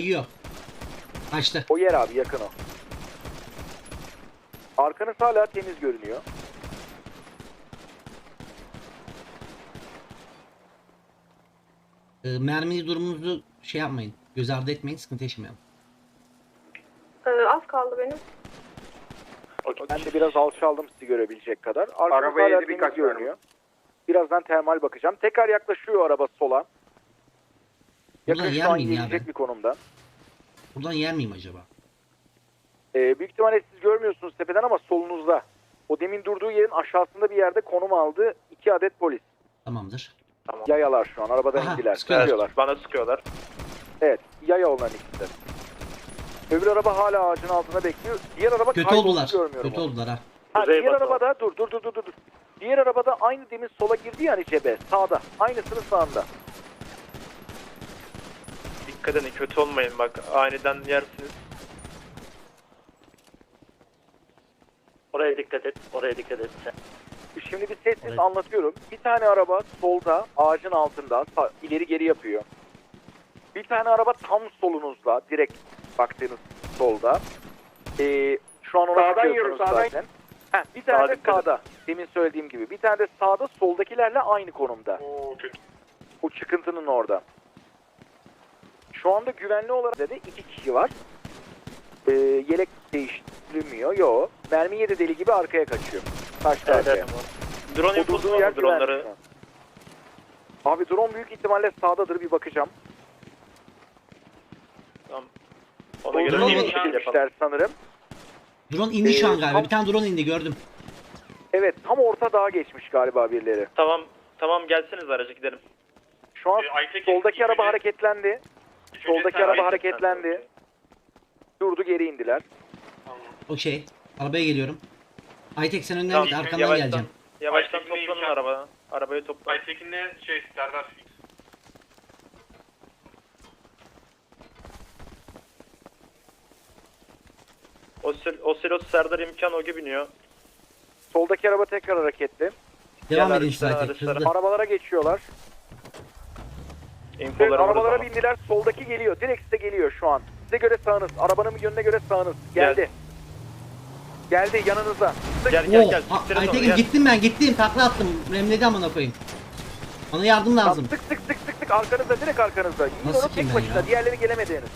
Kayıyor. Kaçtı. O yer abi yakın o. Arkanız hala temiz görünüyor. Ee, mermi durumunuzu şey yapmayın. Göz ardı etmeyin. Sıkıntı yaşamayalım. Ee, az kaldı benim. Ben de biraz alçaldım sizi görebilecek kadar. Arkanız Arabaya hala yedi temiz birkaç görünüyor. Birazdan termal bakacağım. Tekrar yaklaşıyor araba sola. Yakın Buradan şu yer an miyim ya bir konumda. Buradan yer miyim acaba? Ee, büyük ihtimalle siz görmüyorsunuz tepeden ama solunuzda. O demin durduğu yerin aşağısında bir yerde konum aldı. iki adet polis. Tamamdır. Yayalar şu an. Arabadan Aha, indiler. sıkıyorlar. Sıkıyorlar. Bana sıkıyorlar. Evet. Yaya onların ikisi de. Öbür araba hala ağacın altında bekliyor. Diğer araba Kötü oldular. görmüyorum Kötü onu. oldular ha. Ha, Kuzey diğer batı arabada dur dur dur dur dur. dur. Diğer arabada aynı demin sola girdi yani cebe. Sağda. Aynısının sağında. Dikkat edin kötü olmayın bak aniden yersiniz. Oraya dikkat et, oraya dikkat et sen. Şimdi bir sessiz Evet. anlatıyorum. Bir tane araba solda ağacın altında sağ- ileri geri yapıyor. Bir tane araba tam solunuzda direkt baktığınız solda. Ee, şu an ona Sağdan bakıyorsunuz yiyorum, sağdan. zaten. Heh, bir tane Sağa de dikkat et. sağda. Demin söylediğim gibi. Bir tane de sağda soldakilerle aynı konumda. Oo kötü. O çıkıntının orada. Şu anda güvenli olarak da iki kişi var. Ee, yelek değiştirilmiyor. Yo. Mermi yedi deli gibi arkaya kaçıyor. Kaçtı Evet, arkaya. Drone O durduğu infosu yer var mı güvenli an. Abi drone büyük ihtimalle sağdadır bir bakacağım. Tamam. Ona O göre drone bir drone mu- şey yapalım. sanırım. Drone indi şu an Ee, galiba. tam- Bir tane drone indi gördüm. Evet tam orta dağa geçmiş galiba birileri. Tamam tamam gelseniz araca gidelim. Şu an soldaki araba hareketlendi. Soldaki araba hareketlendi. Durdu geri indiler. Okey. Arabaya geliyorum. Aytek sen önden git arkandan yavaştan, geleceğim. Yavaştan Aytekin'le toplanın imkan- araba. Arabayı topla. Aytekin'le şey Serdar Fix. Osel, Oselos Serdar imkan Ogi biniyor. Soldaki araba tekrar hareketli. Devam Gel edin araçlara, Aytek. araçlara. Arabalara geçiyorlar. Infoları Evet, arabalara burada. bindiler. Soldaki geliyor. Direkt size geliyor şu an. Size göre sağınız. Arabanın yönüne göre sağınız. Geldi. Geldi yanınıza. Gel gel gel. Siktirin onu, Aytekin gel. gittim ben gittim. Takla attım. Remledi amına koyayım. Bana yardım lazım. Sık sık sık sık sık arkanızda direkt arkanızda. Yiyin Nasıl onu kim tek ben başına. ya? Diğerleri gelemedi henüz.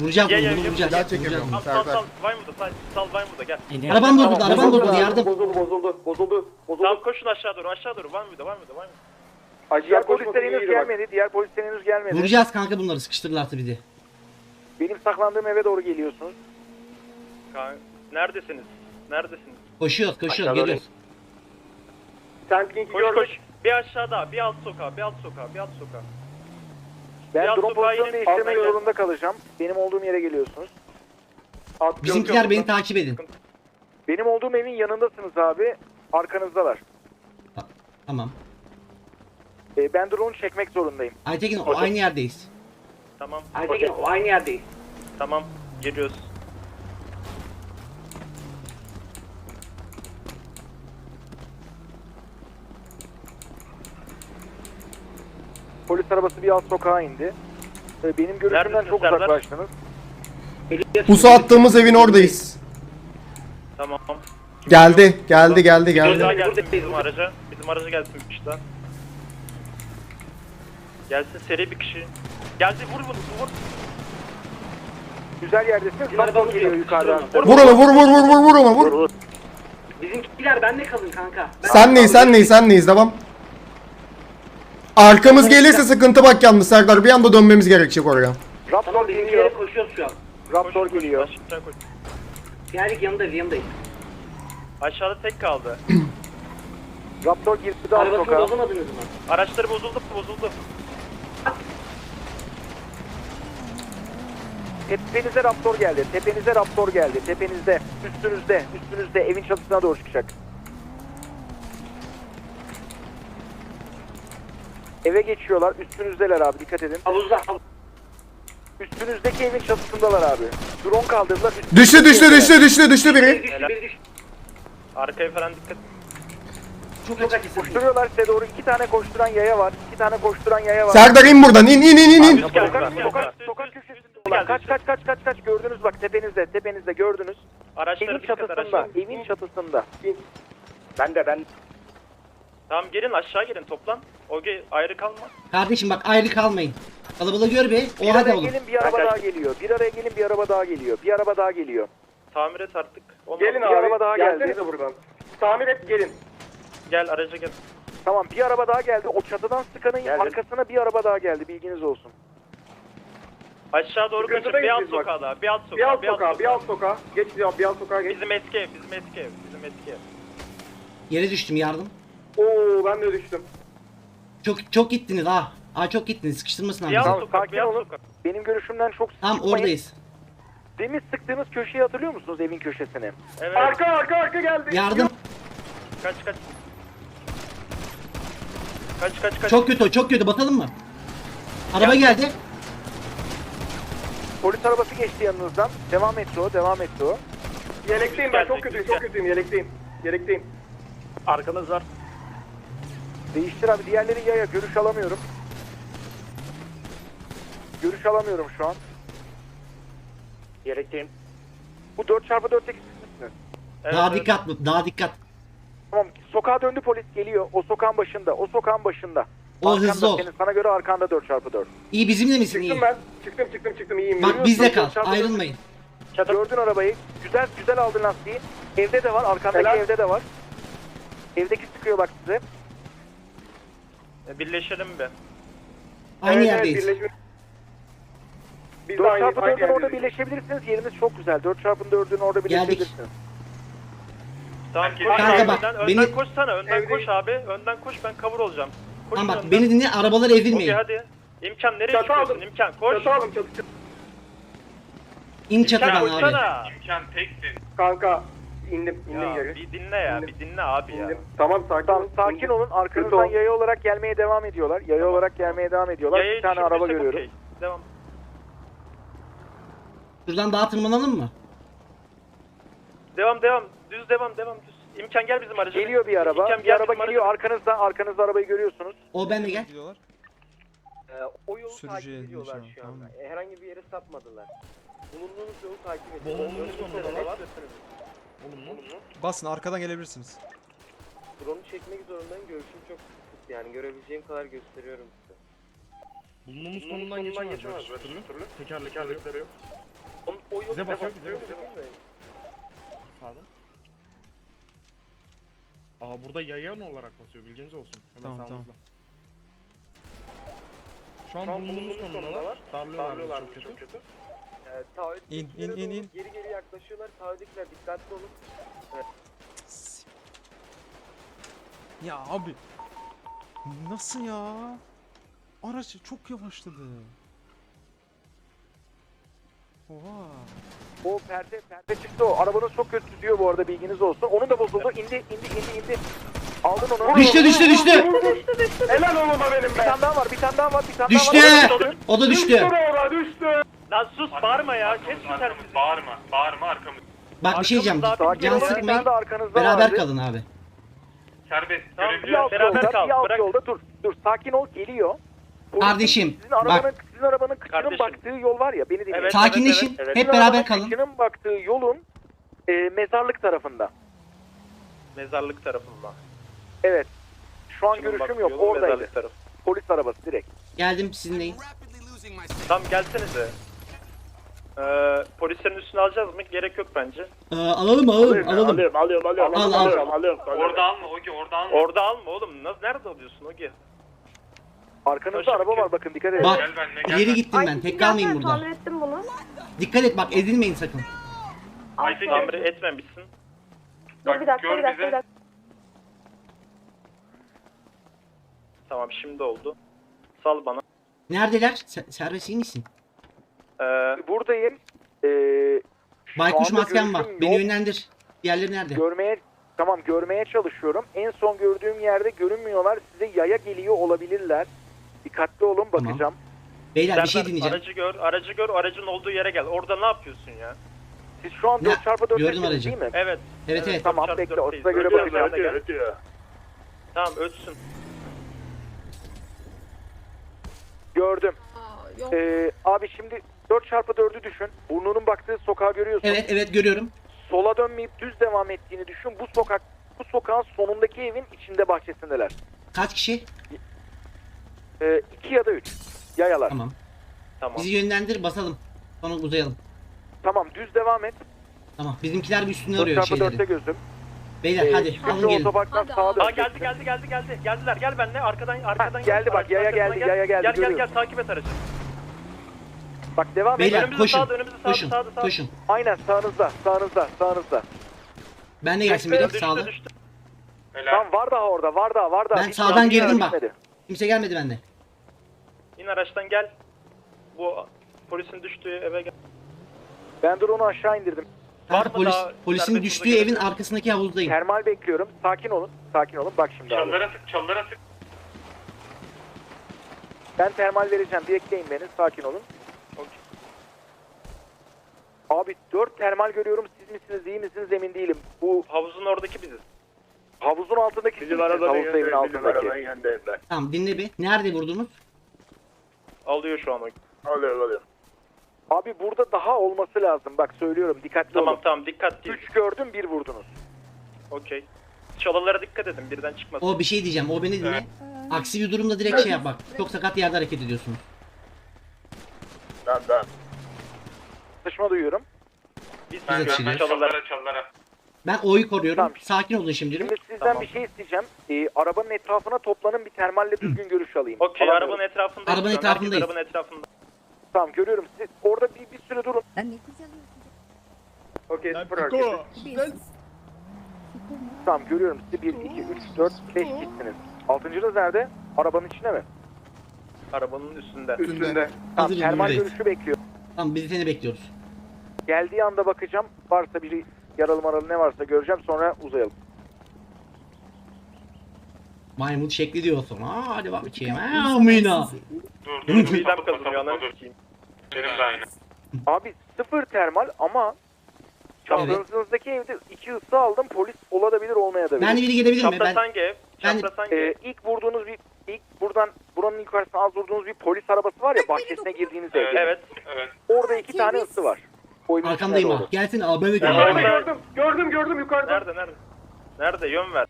Vuracağım Gel, bunu, gel, bunu gel. vuracağız. Silah Vuracağız. çekiyorum. Sal sal sal. Vinewood'a sal. Sal Vinewood'a gel. Arabam bozuldu, arabam bozuldu bozuldu. Yardım. Bozuldu bozuldu bozuldu. Tamam koşun aşağı doğru aşağı doğru. Vinewood'a Vinewood'a Vinewood'a. Diğer polisler henüz gelmedi. Diğer polisler henüz gelmedi. Vuracağız kanka bunları sıkıştırırlarsa bizi. Benim saklandığım eve doğru geliyorsunuz. Kanka, Neredesiniz? Neredesiniz? Koşuyoruz koşuyoruz Aşağı doğru. geliyoruz. Koş koş. Bir aşağıda, bir alt sokağa, bir alt sokağa, bir alt sokağa. Ben Biraz drone sokağa pozisyon inip değiştirmek gel. zorunda kalacağım. Benim olduğum yere geliyorsunuz. Bizimkiler beni takip edin. Benim olduğum evin yanındasınız abi. Arkanızdalar. Tamam. Ee, ben drone'u çekmek zorundayım. Aytekin o aynı yerdeyiz. Tamam. Aytekin o aynı yerdeyiz. Tamam. Geliyoruz. Polis arabası bir alt sokağa indi. Ee, benim görüşümden Neredesin çok Serdar? uzaklaştınız. Pusu attığımız evin oradayız. Tamam. Geldi, geldi, geldi, geldi. daha gelsin buradayız, bizim araca. Bizim araca gelsin daha. Gelsin seri bir kişi. Geldi vur bunu vur. Güzel Kaptan arabamız geliyor yukarıdan. Vur Vur onu, vur, vur, vur, vur, vur onu, vur. Bizimkiler bende kalın kanka. Ben Sen neyiz, sen neyiz, sen neyiz, devam. Arkamız gelirse sıkıntı bak yalnız Serdar. Bir anda dönmemiz gerekecek oraya. Raptor Tamam geliyor. koşuyoruz şu an. Raptor Koş, geliyor. Geldik yanındayız yanındayız. Aşağıda tek kaldı. Raptor girdi de alt Arabasını sokağa. bozamadınız mı? Araçları bozuldu bozuldu. Tepenize Raptor geldi. Tepenize Raptor geldi. Tepenizde. Üstünüzde. Üstünüzde. Evin çatısına doğru çıkacak. Eve geçiyorlar. Üstünüzdeler abi. Dikkat edin. Havuzda. Üstünüzdeki evin çatısındalar abi. Drone kaldırdılar. Düştü, düştü, düştü, düştü, düştü biri. Düştü biri düştü. Arkaya falan dikkat. Koşturuyorlar size doğru. iki tane koşturan yaya var. İki tane koşturan yaya var. Serdar in buradan, in, in, in, in, in. Sokak, sokak, sokak köşesinde Kaç kaç kaç kaç kaç gördünüz bak tepenizde tepenizde gördünüz. Araçları Evin çatısında evin çatısında. Ben de ben. Tamam gelin aşağı gelin toplan. Ogi ayrı kalma. Kardeşim bak ayrı kalmayın. Kalabalığı gör be. Bir O hadi araya oğlum. gelin bir araba daha geliyor. Bir araya gelin bir araba daha geliyor. Bir araba daha geliyor. Tamir et artık. Ondan- Gelin bir araba daha geldi. buradan. Tamir et gelin. Gel araca gel. Tamam bir araba daha geldi. O çatıdan sıkanın Geldim. arkasına bir araba daha geldi. Bilginiz olsun. Aşağı doğru kaçın. Sıkıntıdayız Bir alt bak. sokağa daha. Bir alt sokağa. Bir alt sokağa, bir alt sokağa. Geç ya, bir alt sokağa geç. Bizim eski ev. Bizim eski ev. Bizim eski ev. Yere düştüm yardım. Oo ben de düştüm. Çok çok gittiniz ha. Aa çok gittiniz. Sıkıştırmasın Bir abi. alt Tamam, sokak. sakin Bir alt olun. sokak. Benim görüşümden çok Tamam sıkmayın. oradayız. Demin sıktığınız köşeyi hatırlıyor musunuz evin köşesini? Evet. Arka arka arka geldi. Yardım. Kaç kaç. Kaç kaç kaç. Çok kötü o çok kötü. Bakalım mı? Araba geldi. Polis arabası geçti yanınızdan. Devam etti o, devam etti o. Yelekteyim ben çok kötüyüm çok kötüyüm yelekteyim. Yelekteyim. Arkanız var. Değiştir abi. Diğerleri yaya. Görüş alamıyorum. Görüş alamıyorum şu an. Yelekteyim. Bu 4x4'teki siz misiniz? Evet, daha evet. dikkat daha dikkat. Tamam. Sokağa döndü polis geliyor. O sokağın başında. O sokağın başında. O Arkanda hızlı ol. Senin, sana göre arkanda 4x4. İyi bizimle misin iyi? Çıktım ben. Çıktım çıktım çıktım iyiyim. Bak bizde kal. Ayrılmayın. Gördün arabayı. Güzel güzel aldın lastiği. Evde de var. Arkandaki Helal. evde de var. Evdeki sıkıyor bak size. E, Birleşelim be. Aynı yerdeyiz. Biz de aynı, 4x4'ün aynı orada yerdeyiz. birleşebilirsiniz. Yeriniz çok güzel. 4x4'ün orada Geldik. birleşebilirsiniz. Tamam Kanka koş bak, önden, önden beni- koşsana önden Evdeyim. koş abi önden koş ben cover olacağım. Koş Tamam bak önden. beni dinle arabaları Okey ezilmeyin. hadi. İmkan nereye Çatı çıkıyorsun aldım. İmkan koş. Çatı aldım çatı çatı. İn İmkan çatıdan abi. koşsana. İmkan teksin. Kanka indim indim Ya geri. bir dinle ya İndim. bir dinle abi ya. İndim. Tamam sakin Tamam olun. sakin olun. Arkanızdan Kötü ol. yaya olarak gelmeye devam ediyorlar. Yaya olarak gelmeye devam ediyorlar. Yayayı bir tane araba düşürdüysek görüyorum. okey. Devam. Şuradan daha tırmanalım mı? Devam devam. Düz devam devam düz. İmkan gel bizim araca. Geliyor bir araba. İmkan Bir gel araba geliyor. araca. Arkanızda arkanızda arabayı görüyorsunuz. O ben de gel. gidiyorlar. o yolu Sürücüye takip ediyorlar şu anda. tamam. E, Herhangi bir yere sapmadılar. Bulunduğunuz yolu takip ediyorlar. Bulunduğunuz de var. Olumlu. Basın arkadan gelebilirsiniz. Drone'u çekmek zorundayım. Görüşüm çok kısıt yani. Görebileceğim kadar gösteriyorum size. Bulunduğumuz konumdan geçemez. türlü. Tekerlekleri yok. O, o yolu Bize bakıyor, bize bize bakıyor. Sağdan. Aa burada yayan olarak basıyor bilginiz olsun. Hemen Tamam, sağımızda. Şu an bulunduğumuz konudalar. Darlıyorlar bizi çok kötü. E, taahhüt İn, in, in, in. Geri geri yaklaşıyorlar. Taahhütler dikkatli olun. Ya abi. Nasıl ya? Araç çok yavaşladı. Oha. O perde perde çıktı o. Arabanız çok kötü diyor bu arada bilginiz olsun. Onun da bozuldu. İndi indi indi indi. Aldın onu. Düştü düştü düştü. Düştü düştü. Helal oğluma benim Bir be. tane daha var. Bir tane daha var. Bir tane Düştü. daha var. O da düştü. Düştü orada düştü. Lan sus bağırma ya. Kes şu telsizi. Bağırma. Bağırma arkamız. Bak bir şey diyeceğim. Sakin Can olun. Bir tane sıkmayın. de arkanızda Beraber vardı. kalın abi. Serbest. Tamam, Bir Görebiliyor alt Beraber yolda, kal, bir alt bırak. yolda dur. Dur sakin ol geliyor. Kardeşim, Sizin arabanın, bak. sizin arabanın kıçının Kardeşim. baktığı yol var ya beni dinleyin. Evet. Sakinleşin. evet. Hep Sizin beraber arabanın kalın. Kıçının baktığı yolun e, mezarlık tarafında. Mezarlık tarafında. Evet. Şu an Şunun görüşüm baktığı yok. yolun Oradaydı. Mezarlık tarafı. Polis arabası direkt. Geldim sizinleyim. Tamam gelsenize. Ee, polislerin üstüne alacağız mı? Gerek yok bence. Ee, alalım alalım alalım. Alıyorum alıyorum alıyorum. Al, al. alıyorum, alıyorum, alıyorum. Orada alma Ogi orada alma. Orada alma oğlum. Nasıl nerede alıyorsun Ogi? Arkanızda araba var bakın dikkat edin. Bak Gel benimle gel. ileri ben. gittim ben. Tek kalmayayım burada. Tamir ettim bunu. Dikkat et bak ezilmeyin sakın. Aytekin, Tamir etmemişsin. Dur Bak, bir dakika bir dakika bizi. bir dakika. Tamam şimdi oldu. Sal bana. Neredeler? Se- serbest iyi misin? Ee, Buradayım. Ee, şu Baykuş anda maskem var. görüşüm Beni yok. yönlendir. Diğerleri nerede? Görmeye tamam görmeye çalışıyorum. En son gördüğüm yerde görünmüyorlar. Size yaya geliyor olabilirler. Dikkatli olun Tamam. bakacağım. Beyler bir şey Serdar, dinleyeceğim. Aracı gör, aracı gör, aracın olduğu yere gel. Orada ne yapıyorsun ya? Siz şu an Ne? 4x4 Gördüm aracı. değil mi? Evet. Evet evet. Tamam, 4x4'teyiz. bekle, o size göre Ötüyor, bakacağım. gel. ötüyor. Tamam ötsün. Gördüm. Aa, yok. Ee, abi şimdi 4x4'ü düşün. Burnunun baktığı sokağı görüyorsun. Evet evet görüyorum. Sola dönmeyip düz devam ettiğini düşün. Bu sokak bu sokağın sonundaki evin içinde bahçesindeler. Kaç kişi? Ee, iki ya da üç. Yayalar. Tamam. Tamam. Tamam. Bizi yönlendir basalım. Sonra uzayalım. düz devam et. Tamam. Bizimkiler bir üstüne arıyor 4x4'te şeyleri. gözüm. Beyler Ee, hadi alın gelin. otoparktan Hadi sağa abi. dön. Aa geldi geldi geldi geldi. Geldiler gel benimle arkadan arkadan geldi gel. bak, yaya Arkasından geldi, gel. yaya geldi, Gel gel gel takip et aracı. Bak devam et. Beyler Önümüzde koşun. sağda, önümüzde sağda, Koşun. sağda, sağda. Koşun. Aynen sağınızda, sağınızda, sağınızda. Ben de gelsin Düştü, biri sağda. düştü. Helal. Tamam var daha orada, var daha, var daha. Ben Hiç sağdan girdim bak. Kimse gelmedi bende. İn araçtan gel. Bu polisin düştüğü eve gel. Ben drone'u aşağı indirdim. Kanka mı polis, daha polisin serbest düştüğü hızla evin gidelim? arkasındaki havuzdayım. Termal bekliyorum. Sakin olun, sakin olun. Bak şimdi abi. Çalılara sık, çalılara sık. Ben termal vereceğim. Bir ekleyin beni. Sakin olun. Abi dört termal görüyorum. Siz misiniz, iyi misiniz emin değilim. Bu Havuzun oradaki biziz. havuzun altındaki siz Bizim misiniz? arabanın Havuz evin altındaki. Tamam dinle bir. Nerede vurdunuz? Alıyor şu an o. Alıyorum alıyorum. Abi burada daha olması lazım. Bak söylüyorum dikkatli Tamam olun. tamam dikkat değil. Üç gördüm, bir vurdunuz. Okey. Çalılara dikkat edin birden çıkmasın. O bir şey diyeceğim. O beni dinle. Aksi bir durumda direkt şey yap bak. Çok sakat yerde hareket ediyorsunuz. Tamam tamam. Çatışma duyuyorum. Biz Biz de biz çiziyoruz. çalılara. Çalılara, çalılara. Ben O'yu koruyorum. Tamam. Sakin olun şimdilik. Şimdi sizden Tamam. bir şey isteyeceğim. Ee, arabanın etrafına toplanın bir termalle düzgün görüş alayım. Okey Alamıyorum. arabanın etrafındayız. Arabanın. Herkes etrafındayız. Arabanın etrafında. Tamam görüyorum. Siz orada bir, bir süre durun. Lan ne güzel Okey sıfır hareket. yapıyorsun. Tamam görüyorum. Sizi 1, 2, 3, 4, 5 gittiniz. Altıncınız nerede? Arabanın içinde mi? Arabanın üstünde. Üstünde. Tamam Hazırız termal görüşü bekliyor. Tamam biz seni bekliyoruz. Geldiği anda bakacağım. Varsa biri yaralı maralı ne varsa göreceğim sonra uzayalım. Maymut şekli diyorsun. Aa hadi bak bakayım. Aa Mina. Dur dur dur. Midem kazınıyor ananı sikeyim. Benim de aynı. Abi sıfır termal ama çaprazınızdaki evde iki ısı aldım. Polis olabilir olmayabilir. Ben de biri gelebilir mi? Ben hangi ev? ben- Çapraz hangi Ee, ev? ilk vurduğunuz bir ilk buradan buranın yukarısına az vurduğunuz bir polis arabası var ya bahçesine girdiğiniz ev. Evet. Evet. Evet. Orada iki tane ısı var. Evin arkamdayım ha. Gelsin abi ben de geliyorum. orada- Gördüm gördüm gördüm yukarıda. Nerede nerede? Nerede? Yön ver.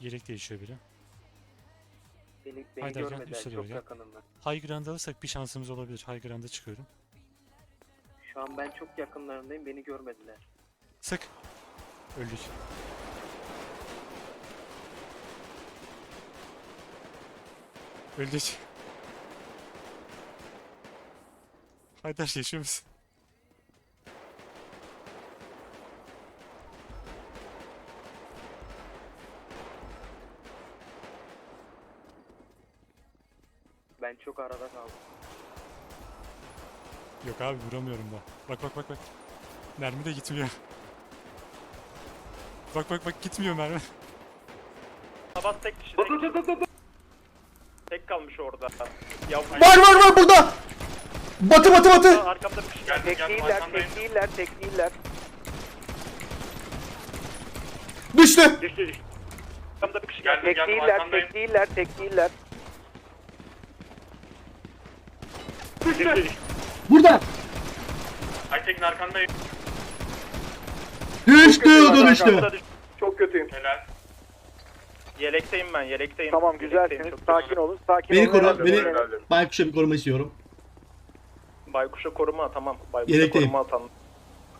Yelek değişiyor biri. Beni, beni Haydi gel, görmediler çok doğru gel. yakınımda. High ground alırsak bir şansımız olabilir. High ground'a çıkıyorum. Şu an ben çok yakınlarındayım beni görmediler. Sık. Öldük. Öldük. Haydar yaşıyor musun? Ben çok arada kaldım. Yok abi vuramıyorum da. Bak bak bak bak. Mermi de gitmiyor. Bak bak bak gitmiyor mermi. Abbas tek kişi. Dur Tek, dur dur dur. dur. tek kalmış orada. Ya Var var var burada. Batı batı batı. Arkamda bir kişi geldi. Tek değiller, tek değiller, tek değiller. Düştü. Arkamda bir kişi geldi. Tek değiller, tek değiller, tek değiller. Burada. Aytekin arkandayım. Düştü o da düştü. Çok kötüyüm. Helal. Yelekteyim ben yelekteyim. Tamam Yelekteyim, güzelsiniz. çok Sakin olun, sakin Beni olun. koru. Beni Baykuş'a bir koruma istiyorum. Baykuş'a koruma tamam. Baykuş'a Yelekteyim. koruma atan.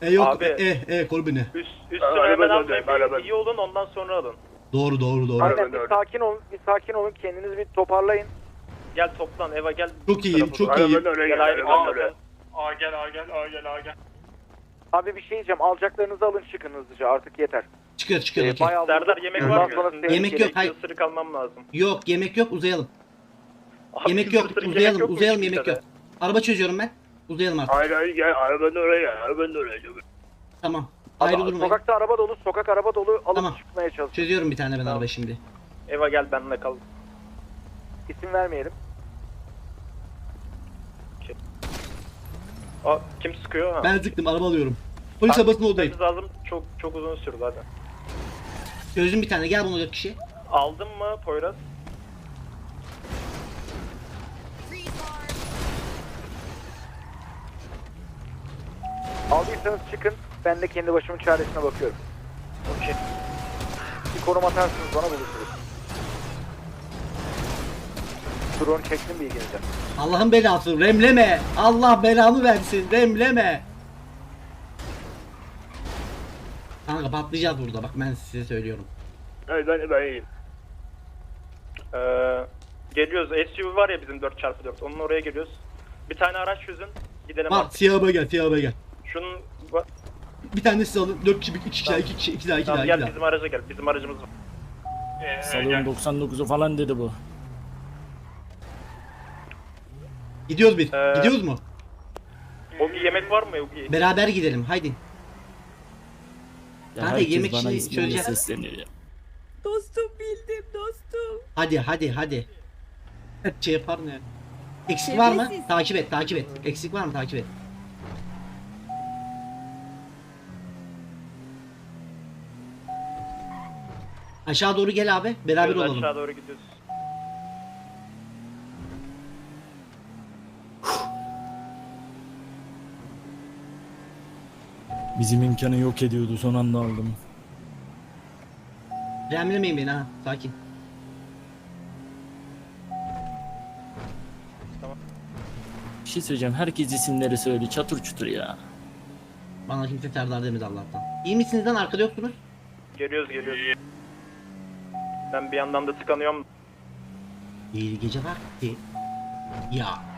E yok. Abi. E e koru beni. Üst, üstüne hemen. Bir iyi olun ondan sonra alın. Doğru doğru doğru. Aynen bir sakin olun, bir sakin olun. Kendinizi bir toparlayın. Gel toplan eve gel. Çok iyiyim, çok doğru. iyiyim. Arabanın oraya Gel gel. ayrı. A gel A gel A gel A gel. Abi bir şey diyeceğim. Alacaklarınızı alın çıkın hızlıca. Artık yeter. Çıkıyor çıkıyor Ee, okey. bayağı Serdar yemek Bundan var mı? üstünde? Yemek yok, hayır. ısırık almam lazım. Yok yemek yok uzayalım. Abi, Yemek yok ısırık yemek uzayalım yok mu uzayalım hiçbir yemek tane? yok. Araba çözüyorum ben. Uzayalım artık. Hayır hayır gel arabanın oraya gel. Arabanın oraya gel. Tamam. Abi, Ayrı durmayın. Sokakta araba dolu, sokak araba dolu. Alıp Tamam. çıkmaya çalışın. Çözüyorum bir tane ben araba şimdi. Eva gel benimle kal. İsim vermeyelim. Aa, kim sıkıyor ha? Ben zıktım araba alıyorum. Polis oradayım. Gitmemiz lazım. Çok çok uzun sürdü hadi. Çözdüm bir tane gel bunu dört kişi. Aldın mı Poyraz? Aldıysanız çıkın. Ben de kendi başımın çaresine bakıyorum. Okey. Bir konum atarsınız bana buluşuruz. Drone çektim bilginize. Allah'ın belası remleme. Allah belamı versin remleme. Kanka patlayacağız burada bak ben size söylüyorum. Evet ben, ben iyiyim. Ee, geliyoruz. SUV var ya bizim 4x4. Onun oraya geliyoruz. Bir tane araç çözün. Gidelim Bak artık. siyahıma gel siyahıma gel. Şunun... ba- Bir tane siz alın. 4 kişi, 2 kişi daha, 2 kişi, 2 daha, 2 daha, Tamam 2 gel daha. bizim araca gel. Bizim aracımız var. Ee, gel. 99'u falan dedi bu. Gidiyoruz biz. Ee, Gidiyoruz mu? Ogi yemek var mı Ogi? Beraber gidelim haydi. Ya Kanka, herkes yemek bana işini ismiyle çözeceğiz. sesleniyor ya. Dostum bildim dostum. Hadi hadi hadi. Şey yapar ne? Eksik var mı? Şerefsiz. Takip et takip et. Eksik var mı? Takip et. Aşağı doğru gel abi. Beraber Gidiyoruz, olalım. Aşağı doğru gidiyoruz. Bizim imkanı yok ediyordu son anda aldım. Remlemeyin beni ha. Sakin. Bir şey söyleyeceğim. Herkes isimleri söyle. Çatır çutur ya. Bana kimse Serdar demedi Allah'tan. İyi misiniz lan? Arkada yoksunuz. Geliyoruz geliyoruz. Ben bir yandan da tıkanıyorum. İyi gece vakti. Ya